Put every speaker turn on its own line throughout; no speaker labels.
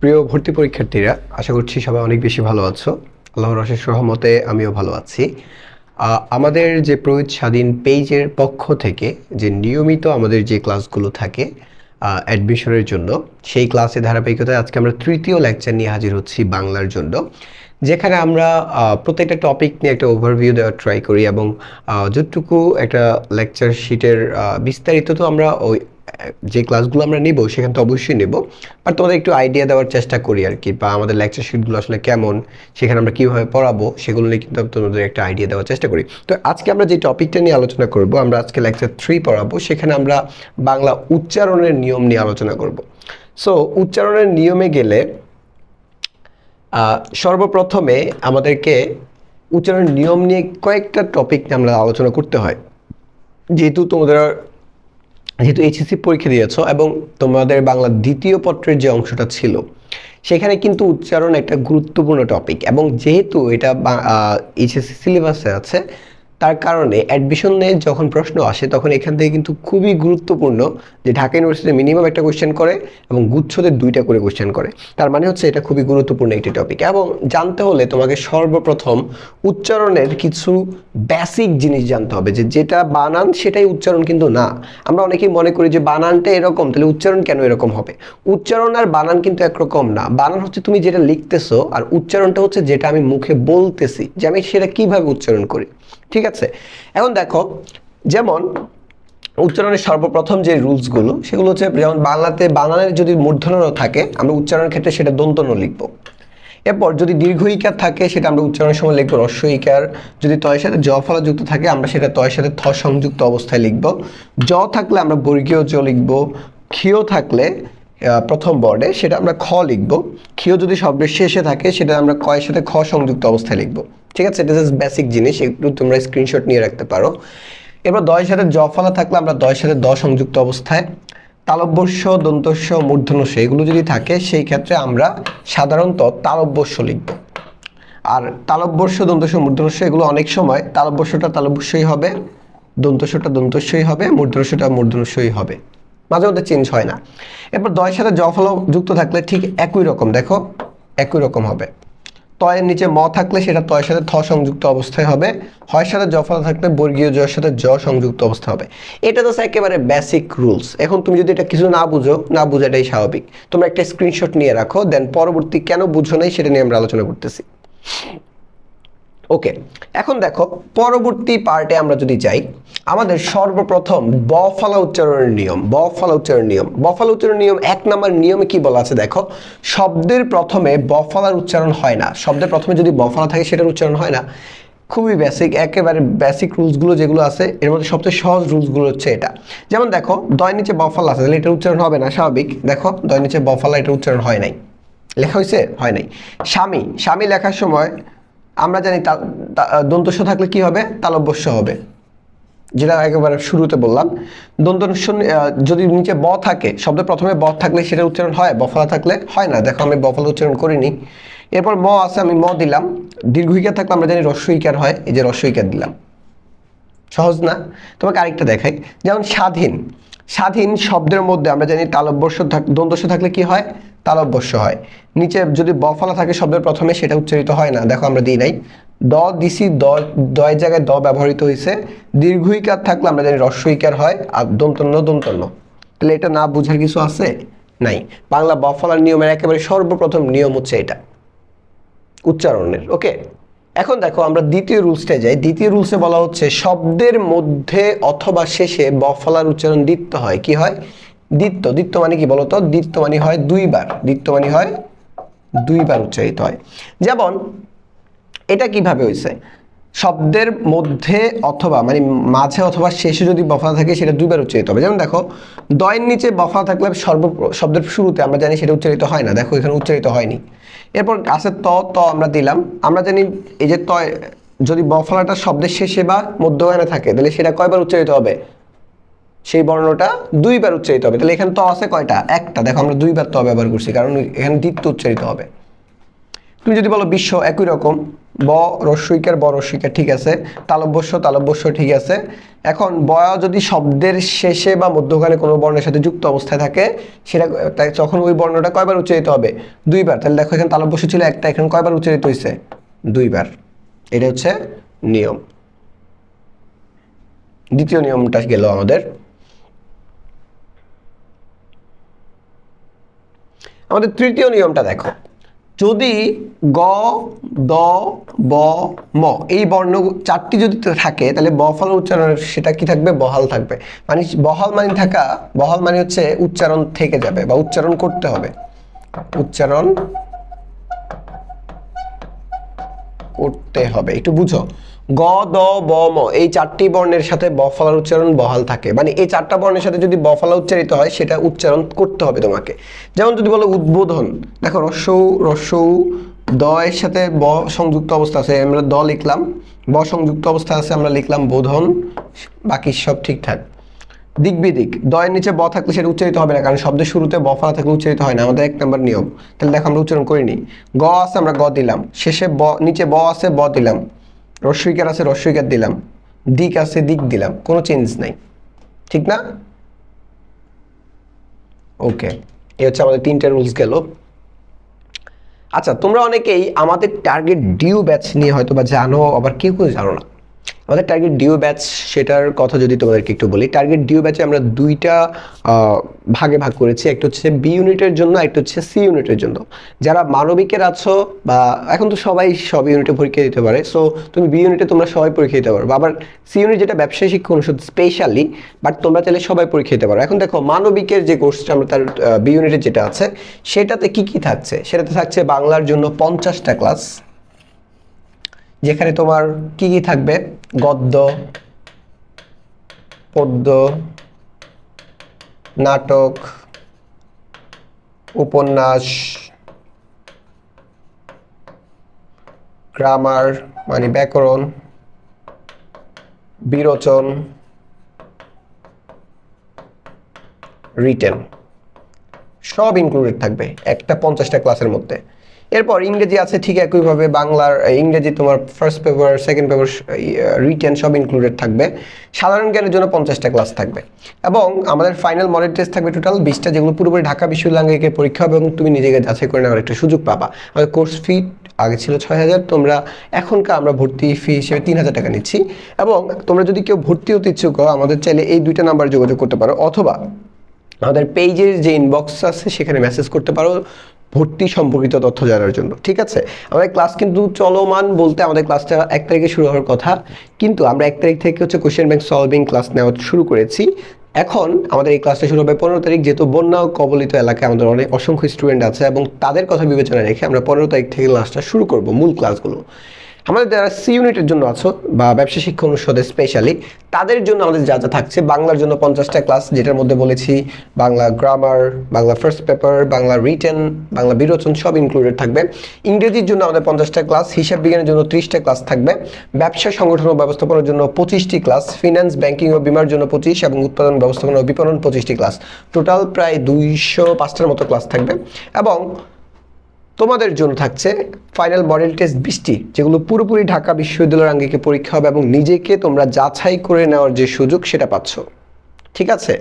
প্রিয় ভর্তি পরীক্ষার্থীরা, আশা করছি সবাই অনেক বেশি ভালো আছো। আল্লাহর অশেষ সহমতে আমিও ভালো আছি। আমাদের যে প্রয়োগ স্বাধীন পেজের পক্ষ থেকে যে নিয়মিত আমাদের যে ক্লাসগুলো থাকে অ্যাডমিশনের জন্য, সেই ক্লাসে ধারাবাহিকতায় আজকে আমরা তৃতীয় লেকচার নিয়ে হাজির হচ্ছি বাংলার জন্য, যেখানে আমরা প্রত্যেকটা টপিক নিয়ে একটা ওভারভিউ দেওয়ার ট্রাই করি এবং যতটুকু একটা লেকচার শিটের বিস্তারিত তো আমরা ওই যে ক্লাসগুলো আমরা নেব, সেখানে তো অবশ্যই নেব। বাট তোমাদের একটু আইডিয়া দেওয়ার চেষ্টা করি আর কি, বা আমাদের লেকচার শিটগুলো আসলে কেমন, সেখানে আমরা কীভাবে পড়াবো, সেগুলো নিয়ে কিন্তু তোমাদের একটা আইডিয়া দেওয়ার চেষ্টা করি। তো আজকে আমরা যে টপিকটা নিয়ে আলোচনা করব, আমরা আজকে লেকচার থ্রি পড়াবো, সেখানে আমরা বাংলা উচ্চারণের নিয়ম নিয়ে আলোচনা করব। সো উচ্চারণের নিয়মে গেলে সর্বপ্রথমে আমাদেরকে উচ্চারণের নিয়ম নিয়ে কয়েকটা টপিক নিয়ে আমরা আলোচনা করতে হয়। যেহেতু তোমাদের যেহেতু এইচএসসি পরীক্ষা দিয়েছ এবং তোমাদের বাংলা দ্বিতীয় পত্রের যে অংশটা ছিল, সেখানে কিন্তু উচ্চারণ একটা গুরুত্বপূর্ণ টপিক এবং যেহেতু এটা এইচএসসি সিলেবাসে আছে তার কারণে অ্যাডমিশনে যখন প্রশ্ন আসে, তখন এখান থেকে কিন্তু খুবই গুরুত্বপূর্ণ যে ঢাকা ইউনিভার্সিটি মিনিমাম একটা কোশ্চেন করে এবং গুচ্ছদের দুইটা করে কোশ্চেন করে। তার মানে হচ্ছে এটা খুবই গুরুত্বপূর্ণ একটি টপিক এবং জানতে হলে তোমাকে সর্বপ্রথম উচ্চারণের কিছু বেসিক জিনিস জানতে হবে যে যেটা বানান সেটাই উচ্চারণ কিন্তু না। আমরা অনেকেই মনে করি যে বানানটা এরকম, তাহলে উচ্চারণ কেন এরকম হবে? উচ্চারণ আর বানান কিন্তু একরকম না। বানান হচ্ছে তুমি যেটা লিখতেছো আর উচ্চারণটা হচ্ছে যেটা আমি মুখে বলতেছি যে আমি সেটা কীভাবে উচ্চারণ করি। ঠিক আছে। এখন দেখো, যেমন উচ্চারণের সর্বপ্রথম যে রুলসগুলো, সেগুলো হচ্ছে যেমন বাংলাতে বানানের যদি মূর্ধন্য থাকে, আমরা উচ্চারণের ক্ষেত্রে সেটা দন্তন্য লিখব। এরপর যদি দীর্ঘ ইকার থাকে, সেটা আমরা উচ্চারণের সময় লিখব রস্য ইকার। যদি তয়ের সাথে জ ফলা যুক্ত থাকে, আমরা সেটা তয়ের সাথে থ সংযুক্ত অবস্থায় লিখব। জ থাকলে আমরা বর্গীয় জ লিখব। ক্ষীয় থাকলে প্রথম বর্ডে সেটা আমরা খ লিখব। ক্ষীয় যদি শব্দের শেষে থাকে, সেটা আমরা কয়ের সাথে খ সংযুক্ত অবস্থায় লিখব। ঠিক আছে এটা জাস্ট বেসিক জিনিস, একটু তোমরা স্ক্রিনশট নিয়ে রাখতে পারো। এবার দয়ের সাথে জ ফলা থাকলে আমরা দয়ের সাথে দ সংযুক্ত অবস্থায়, তালব্যস্য দন্তস্য মূর্ধন্যস্য, এগুলো যদি থাকে, সেই ক্ষেত্রে আমরা সাধারণত তালব্যস্য লিখব। আর তালব্যস্য দন্তস্য মূর্ধন্যস্য এগুলো অনেক সময় তালব্যস্যটা তালব্যস্যই হবে দন্তস্যটা দন্তস্যই হবে, মূর্ধন্যস্যটা মূর্ধন্যস্যই হবে। মাঝে মধ্যে চেঞ্জ হয় না। এরপর দয়ের সাথে জ ফল যুক্ত থাকলে ঠিক একই রকম, দেখো, একই রকম হবে। তয়ের নিচে ম থাকলে সেটা তয়ের সাথে থ সংযুক্ত অবস্থায় হবে, হয়ের সাথে জফলা থাকলে বর্গীয় জয়ের সাথে জ সংযুক্ত অবস্থা হবে। এটা তো একেবারে বেসিক রুলস এখন তুমি যদি এটা কিছু না বুঝো, না বোঝাটাই স্বাভাবিক। তোমরা একটা স্ক্রিনশট নিয়ে রাখো দেন পরবর্তী কেন বুঝো নাই সেটা নিয়ে আমরা আলোচনা করতেছি। ওকে এখন দেখো, পরবর্তী পার্টে আমরা যদি যাই, আমাদের সর্বপ্রথম ব ফলা উচ্চারণের নিয়ম ব ফলা উচ্চারণের নিয়ম। ব ফলা উচ্চারণের নিয়ম, এক নম্বর নিয়মে কি বলা আছে দেখো? শব্দের প্রথমে ব ফলার উচ্চারণ হয় না। শব্দের প্রথমে যদি ব ফলা থাকে, সেটার উচ্চারণ হয় না। খুবই বেসিক একেবারে বেসিক রুলসগুলো যেগুলো আছে, এর মধ্যে সবচেয়ে সহজ রুলসগুলো হচ্ছে এটা। যেমন দেখো, দয় নিচে বফালা আছে, তাহলে এটার উচ্চারণ হবে না, স্বাভাবিক। দেখো, দয় নিচে বফালা, এটার উচ্চারণ হয় নাই। লেখা হয়েছে হয় নাই। স্বামী স্বামী লেখার সময় আমরা জানি তা- থাকলে কি হবে? তালব্যস্য হবে। যেটা একেবারে শুরুতে বললাম। আহ, যদি নিচে ব থাকে শব্দের প্রথমে ব থাকলে সেটা উচ্চারণ হয় বফলা থাকলে হয় না। দেখো আমি বফলা উচ্চারণ করিনি। এরপর ম আছে আমি ম দিলাম। দীর্ঘইকার থাকলে আমরা জানি রস্যইকার হয়। এই যে রস্যইকার দিলাম। সহজ না? তোমাকে আরেকটা দেখাই। যেমন স্বাধীন। স্বাধীন শব্দের মধ্যে আমরা জানি তালব্যস্য দন্তস্য থাকলে কি হয়? তালব্যস্য হয়। নিচে যদি বফলা থাকে শব্দের প্রথমে, সেটা উচ্চারিত হয় না। দেখো, আমরা দিই নাই। দ দিছি দ দয়ের জায়গায় দ ব্যবহৃত হয়েছে দীর্ঘইকার থাকলে আমরা জানি রস্যইকার হয় আর দন্তন্য দন্তন্য। তাহলে এটা না বুঝার কিছু আছে? নাই। বাংলা বফলার নিয়মের একেবারে সর্বপ্রথম নিয়ম হচ্ছে এটা। উচ্চারণের, ওকে? এখন দেখো, আমরা দ্বিতীয় রুলসটা যাই। দ্বিতীয় রুলসে বলা হচ্ছে, শব্দের মধ্যে অথবা শেষে বফলার উচ্চারণ দ্বিত্ব হয়। কি হয়? দ্বিত্ব। দ্বিত্ব মানে কি বলতো? দ্বিত্ব মানে হয় দুইবার। দ্বিত্ব মানে হয় দুইবার উচ্চারিত হয়। যেমন, এটা কীভাবে হয়েছে শব্দের মধ্যে অথবা মানে মাঝে অথবা শেষে যদি বফলা থাকে, সেটা দুইবার উচ্চারিত হবে। যেমন দেখো, দয়ের নিচে বফলা থাকলে সর্ব, শব্দের শুরুতে আমরা জানি সেটা উচ্চারিত হয় না। দেখো, এখানে উচ্চারিত হয়নি। এরপর আছে ত ত আমরা দিলাম। আমরা জানি এই যে তয় যদি বফলাটা শব্দের শেষে বা মধ্যগানে থাকে, তাহলে সেটা কয়বার উচ্চারিত হবে? সেই বর্ণটা দুইবার উচ্চারিত হবে। তাহলে এখানে ত আছে কয়টা? একটা। দেখো, আমরা দুইবার ত ব্যবহার করছি, কারণ এখানে দ্বিত্ব উচ্চারিত হবে। তুমি যদি বলো বিশ্ব একই রকম ব রস্বইকার ব রস্বইকার ঠিক আছে। তালব্যস্য তালব্যস্য, ঠিক আছে। এখন বয়া যদি শব্দের শেষে বা মধ্যখানে কোনো বর্ণের সাথে যুক্ত অবস্থায় থাকে, সেটা তখন ওই বর্ণটা কয়বার উচ্চারিত হবে? দুইবার। তাহলে দেখো এখানে তালব্যস্য ছিল একটা, এখানে কয়বার উচ্চারিত হয়েছে? দুইবার। এটা হচ্ছে নিয়ম। দ্বিতীয় নিয়মটা গেল আমাদের। আমাদের তৃতীয় নিয়মটা দেখো। যদি গ, দ, ব, ম, এই বর্ণ চারটি যদি থাকে, তাহলে ব ফল উচ্চারণ সেটা কি থাকবে? বহাল থাকবে। মানে বহাল মানে থাকা, বহাল মানে হচ্ছে উচ্চারণ থেকে যাবে বা উচ্চারণ করতে হবে। উচ্চারণ করতে হবে। একটু বুঝো। গ, দ, ব, ম এই চারটি বর্ণের সাথে ব ফলার উচ্চারণ বহাল থাকে। মানে এই চারটা বর্ণের সাথে যদি ব ফলা উচ্চারিত হয়, সেটা উচ্চারণ করতে হবে তোমাকে। যেমন যদি বলো উদ্বোধন, দেখো রস্যৌ রস্যৌ দ এর সাথে ব সংযুক্ত অবস্থা আছে, আমরা দ লিখলাম, ব সংযুক্ত অবস্থা আছে, আমরা লিখলাম বোধন, বাকি সব ঠিকঠাক। দিক দয়ের নিচে ব থাকলে সেটা উচ্চারিত হবে না, কারণ শব্দের শুরুতে ব ফলা থাকলে উচ্চারিত হয় না, আমাদের এক নম্বর নিয়ম। তাহলে দেখো আমরা উচ্চারণ করিনি। গ আছে, আমরা গ দিলাম। শেষে ব, নিচে ব আছে, ব দিলাম। রস্বইকার আছে রস্বইকার দিলাম। দিক আছে, দিক দিলাম। কোনো চেঞ্জ নাই। ঠিক না? ওকে এ হচ্ছে আমাদের তিনটে রুলস গেল। আচ্ছা তোমরা অনেকেই আমাদের টার্গেট ডিউ ব্যাচ নিয়ে হয়তো বা জানো, আবার কেউ কেউ জানো না। আমাদের টার্গেট ডিউ ব্যাচ সেটার কথা যদি তোমাদেরকে একটু বলি টার্গেট ডিউ ব্যাচে আমরা দুইটা ভাগে ভাগ করেছি, একটা হচ্ছে বি ইউনিটের জন্য, একটা হচ্ছে সি ইউনিটের জন্য। যারা মানবিকের আছো বা এখন তো সবাই সব ইউনিটে পরীক্ষা দিতে পারে সো তুমি বি ইউনিটে তোমরা সবাই পরীক্ষা দিতে পারো। আবার সি ইউনিট যেটা ব্যবসায় শিক্ষা অনুষদ স্পেশালি বাট তোমরা চাইলে সবাই পরীক্ষা দিতে পারো। এখন দেখো, মানবিকের যে কোর্সটা আমরা তার বি ইউনিটের যেটা আছে, সেটাতে কি কি থাকছে? সেটাতে থাকছে বাংলার জন্য পঞ্চাশটা ক্লাস যেখানে তোমার কি কি থাকবে? গদ্য, পদ্য, নাটক, উপন্যাস, গ্রামার মানে ব্যাকরণ, বিরোচন, রিটেন। সব ইনক্লুডেড থাকবে, একটা পঞ্চাশটা ক্লাসের মধ্যে। এরপর ইংরেজি আছে ঠিক একইভাবে বাংলার ইংরেজি তোমার first paper second paper written সব ইনক্লুডেড থাকবে। সাধারণ জ্ঞানের জন্য পঞ্চাশটা ক্লাস থাকবে। এবং আমাদের ফাইনাল মডেল টেস্ট থাকবে টোটাল বিশটা, যেগুলো পুরোপুরি ঢাকা বিশ্ববিদ্যালয়কে পরীক্ষা হবে এবং তুমি নিজেকে যাচাই করে নেওয়ার একটা সুযোগ পাবা। আমাদের কোর্স ফি আগে ছিল ছয় হাজার, তোমরা এখনকার আমরা ভর্তি ফি হিসেবে তিন হাজার টাকা নিচ্ছি। এবং তোমরা যদি কেউ ভর্তি হতে ইচ্ছুক হও আমাদের চাইলে এই দুইটা নাম্বার যোগাযোগ করতে পারো। অথবা আমাদের পেজের যে ইনবক্স আছে, সেখানে মেসেজ করতে পারো। ভর্তি সম্পর্কিত তথ্য জানার জন্য, ঠিক আছে? আমাদের ক্লাস কিন্তু চলমান বলতে আমাদের ক্লাসটা এক তারিখে শুরু হওয়ার কথা, কিন্তু আমরা এক তারিখ থেকে হচ্ছে কোয়েশ্চেন ব্যাংক সলভিং ক্লাস নেওয়া শুরু করেছি। এখন আমাদের এই ক্লাসটা শুরু হবে পনেরো তারিখ, যেহেতু বন্যা কবলিত এলাকায় আমাদের অনেক অসংখ্য স্টুডেন্ট আছে এবং তাদের কথা বিবেচনা রেখে আমরা পনেরো তারিখ থেকে ক্লাসটা শুরু করব, মূল ক্লাসগুলো আমাদের যারা সি ইউনিটের জন্য আছো বা ব্যবসা শিক্ষা অনুষদে স্পেশালি তাদের জন্য আমাদের যা যা থাকছে, বাংলার জন্য পঞ্চাশটা ক্লাস যেটার মধ্যে বলেছি, Bangla grammar Bangla first paper Bangla written Bangla বিরোচন, সব ইনক্লুডেড থাকবে। ইংরেজির জন্য আমাদের পঞ্চাশটা ক্লাস হিসাব বিজ্ঞানের জন্য ত্রিশটা ক্লাস থাকবে। ব্যবসা সংগঠন ও ব্যবস্থাপনার জন্য পঁচিশটি ক্লাস ফিনান্স ব্যাংকিং ও বিমার জন্য পঁচিশ এবং উৎপাদন, ব্যবস্থাপনা ও বিপণন পঁচিশটি ক্লাস টোটাল প্রায় দুইশো পাঁচটার মতো ক্লাস থাকবে এবং তোমাদের জন্য থাকছে ফাইনাল মডেল টেস্ট বৃষ্টি, যেগুলো পুরোপুরি ঢাকা বিশ্ববিদ্যালয়ের আঙ্গিকে পরীক্ষা হবে এবং নিজেকে তোমরা যাচাই করে নেওয়ার যে সুযোগ সেটা পাচ্ছ। ঠিক আছে?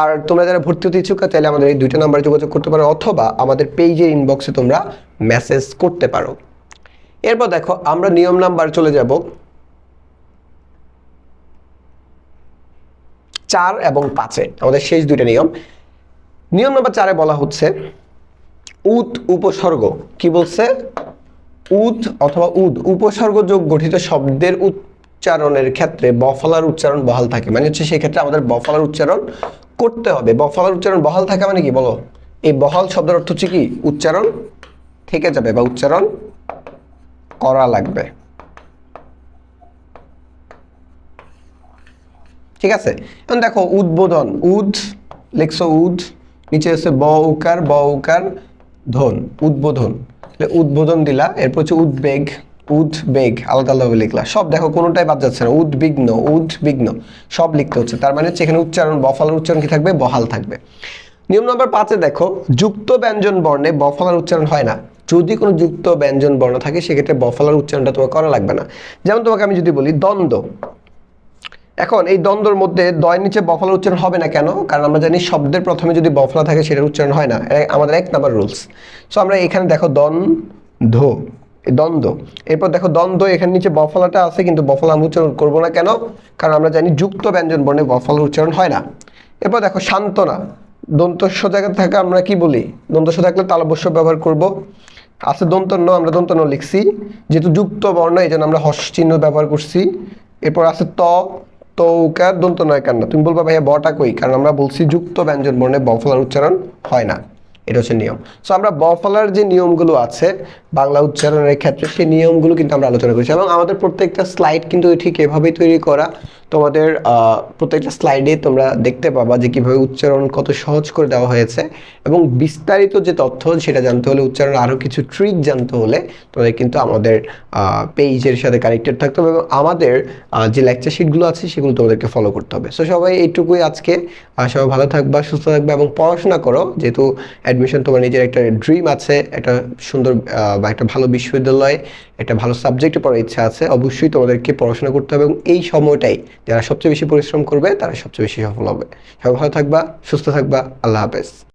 আর তোমরা যারা ভর্তি হতে ইচ্ছুক চাইলে আমাদের এই দুইটা নাম্বারে যোগাযোগ করতে পারো, অথবা আমাদের পেজের ইনবক্সে তোমরা মেসেজ করতে পারো। এরপর দেখো, আমরা নিয়ম নাম্বার চলে যাব। চার এবং পাঁচে, আমাদের শেষ দুইটা নিয়ম। নিয়ম নাম্বার চারে বলা হচ্ছে উদ উপসর্গ। কি বলছে? উদ অথবা উদ। উপসর্গ যোগ গঠিত শব্দের উচ্চারণের ক্ষেত্রে বফলার উচ্চারণ বহাল থাকে। মানে হচ্ছে সেই ক্ষেত্রে আমাদের বফলার উচ্চারণ করতে হবে। বফলার উচ্চারণ বহাল থাকে মানে কি বলো? এই বহাল শব্দের অর্থ হচ্ছে কি? উচ্চারণ থেকে যাবে বা উচ্চারণ করা লাগবে। ঠিক আছে? এখন দেখো, উদ্বোধন। উদ, লেখছো উদ। নিচে হচ্ছে ব, উকার। ব, উকার। ধন, উদ্বোধন। উদ্বোধন দিলা এরপর হচ্ছে উদ্বেগ উদ্বেগ আলাদা আলাদা লিখলা। সব দেখো, কোনোটাই বাদ যাচ্ছে না। উদ্বিগ্ন উদ্বিগ্ন, সব লিখতে হচ্ছে। তার মানে হচ্ছে এখানে উচ্চারণ, বফলার উচ্চারণ কি থাকবে? বহাল থাকবে। নিয়ম নম্বর পাঁচে দেখো, যুক্ত ব্যঞ্জন বর্ণে বফলার উচ্চারণ হয় না। যদি কোনো যুক্ত ব্যঞ্জন বর্ণ থাকে, সেক্ষেত্রে বফলার উচ্চারণটা তোমার করা লাগবে না। যেমন তোমাকে আমি যদি বলি, দ্বন্দ্ব। এখন এই দ্বন্দ্বর মধ্যে দয়ের নিচে বফলার উচ্চারণ হবে না কেন? কারণ আমরা জানি শব্দের প্রথমে যদি বফলা থাকে সেটার উচ্চারণ হয় না। আমাদের এক নাম্বার রুলস। সো আমরা এখানে দেখো দ্বন্দ্ব, এই দ্বন্দ্ব। এরপর দেখো দ্বন্দ্ব, এখানে নিচে বফলাটা আছে, কিন্তু বফলা আমরা উচ্চারণ করব না কেন? কারণ আমরা জানি যুক্ত ব্যঞ্জন বর্ণে বফলার উচ্চারণ হয় না। এরপর দেখো সান্ত্বনা, দন্তস্ব জায়গা থাকা আমরা কি বলি? দন্তস্ব থাকলে তালবস্য ব্যবহার করব। আছে দন্তন্য, আমরা দন্তন্য লিখছি। যেহেতু যুক্ত বর্ণ এই জন্য আমরা হস চিহ্ন ব্যবহার করছি। এরপর আছে ত তৌকার দন্ত নয় কান্না তুমি বলবা, ভাইয়া, বটা কই? কারণ আমরা বলছি যুক্ত ব্যঞ্জন বর্ণে বফলার উচ্চারণ হয় না। এটা হচ্ছে নিয়ম। সো আমরা বফলার যে নিয়মগুলো আছে বাংলা উচ্চারণের ক্ষেত্রে, সেই নিয়মগুলো কিন্তু আমরা আলোচনা করেছি এবং আমাদের প্রত্যেকটা স্লাইড কিন্তু ঠিক এভাবেই তৈরি করা তোমাদের প্রত্যেকটা স্লাইডে তোমরা দেখতে পাবা যে কীভাবে উচ্চারণ কত সহজ করে দেওয়া হয়েছে এবং বিস্তারিত যে তথ্য সেটা জানতে হলে উচ্চারণ আরও কিছু ট্রিক জানতে হলে তোমাদের কিন্তু আমাদের পেজের সাথে কানেক্টেড থাকতে হবে এবং আমাদের যে লেকচার শিটগুলো আছে সেগুলো তোমাদেরকে ফলো করতে হবে। সো সবাই এইটুকুই আজকে। সবাই ভালো থাকবা, সুস্থ থাকবে এবং পড়াশোনা করো। যেহেতু অ্যাডমিশন তোমার নিজের একটা ড্রিম আছে, একটা সুন্দর বা একটা ভালো বিশ্ববিদ্যালয়ে, একটা ভালো সাবজেক্টে পড়ার ইচ্ছা আছে, অবশ্যই তোমাদেরকে পড়াশোনা করতে হবে এবং এই সময়টাই যারা সবচেয়ে বেশি পরিশ্রম করবে, তারা সবচেয়ে বেশি সফল হবে। সবাই ভালো থাকবা, সুস্থ থাকবা, আল্লাহ হাফেজ।